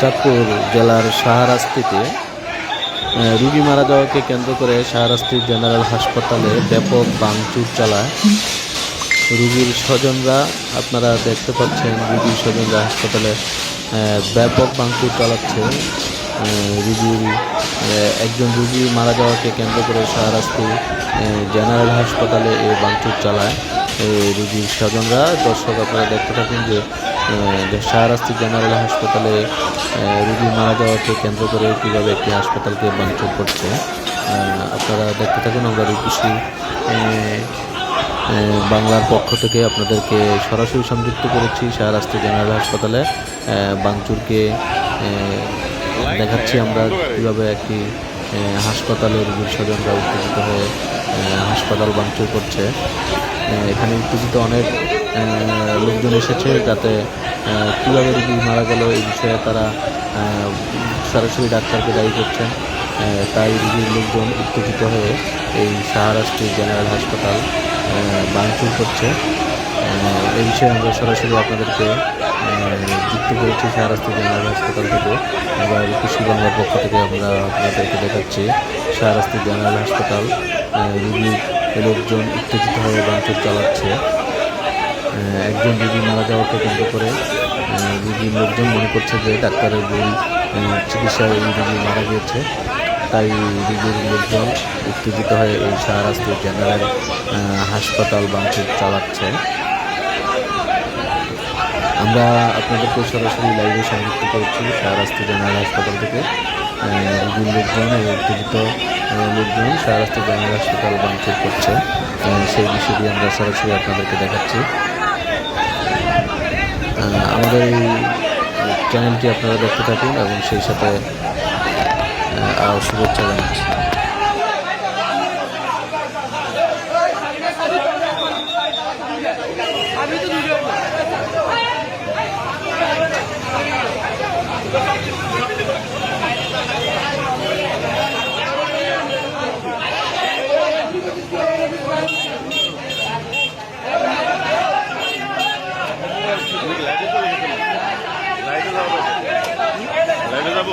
চাঁদপুর জেলার শাহরাস্তিতে রুগী মারা যাওয়াকে কেন্দ্র করে শাহরাস্তি জেনারেল হাসপাতালে ব্যাপক ভাঙচুর চালায়। রুগীর স্বজনরা, আপনারা দেখতে পাচ্ছেন রুগীর স্বজনরা হাসপাতালে ব্যাপক ভাঙচুর চালাচ্ছে। রুগীর একজন রুগী মারা যাওয়াকে কেন্দ্র করে শাহরাস্তি জেনারেল হাসপাতালে এই ভাঙচুর চালায়। রুগীর স্বজনরা, দর্শক আপনারা দেখতে থাকুন যে শাহরাস্তি জেনারেল হাসপাতালে রুগী মারা যাওয়াকে কেন্দ্র করে কীভাবে একটি হাসপাতালকে ভাঙচুর করছে। আপনারা দেখতে থাকুন আমরা রূপসী বাংলার পক্ষ থেকে আপনাদেরকে সরাসরি সংযুক্ত করেছি শাহরাস্তি জেনারেল হাসপাতালে। আহ, দেখাচ্ছি আমরা কীভাবে একটি হাসপাতালের স্বজনরা উত্তেজিত হয়ে হাসপাতাল ভাঙচুর করছে। এখানে উত্তেজিত অনেক লোকজন এসেছে যাতে কীভাবে রোগী মারা গেল এই বিষয়ে তারা সরাসরি ডাক্তারকে দায়ী করছেন। তাই রুগীর লোকজন উত্তেজিত হয়ে এই শাহরাস্তি জেনারেল হাসপাতাল ভাঙচুর করছে। এই বিষয়ে আমরা সরাসরি আপনাদেরকে যুক্ত করেছি শাহরাস্তি জেনারেল হাসপাতাল থেকে। আমরা কৃষি বাংলার পক্ষ থেকে আমরা আপনাদেরকে দেখাচ্ছি শাহরাস্তি জেনারেল হাসপাতাল রুগীর লোকজন উত্তেজিত হয়ে ভাঙচুর চালাচ্ছে। একজন রোগী মারা যাওয়াকে কেন্দ্র করে রোগীর লোকজন মনে করছে যে ডাক্তারের ভুল চিকিৎসায় এই রোগী মারা গিয়েছে। তাই রোগীর লোকজন উত্তেজিত হয়ে এই শাহরাস্তি জেনারেল হাসপাতাল ভাঙচুর চালাচ্ছে। আমরা আপনাদেরকে সরাসরি লাইভে সংযুক্ত করেছি শাহরাস্তি জেনারেল হাসপাতাল থেকে। রোগীর লোকজন এই উত্তেজিত লোকজন শাহরাস্তি জেনারেল হাসপাতাল ভাঙচুর করছে। সেই বিষয়টি আমরা সরাসরি আপনাদেরকে দেখাচ্ছি। আমাদের এই চ্যানেলটি আপনারা দেখতে থাকুন এবং সেই সাথে শুভেচ্ছা জানাচ্ছি। সাইডে যাবো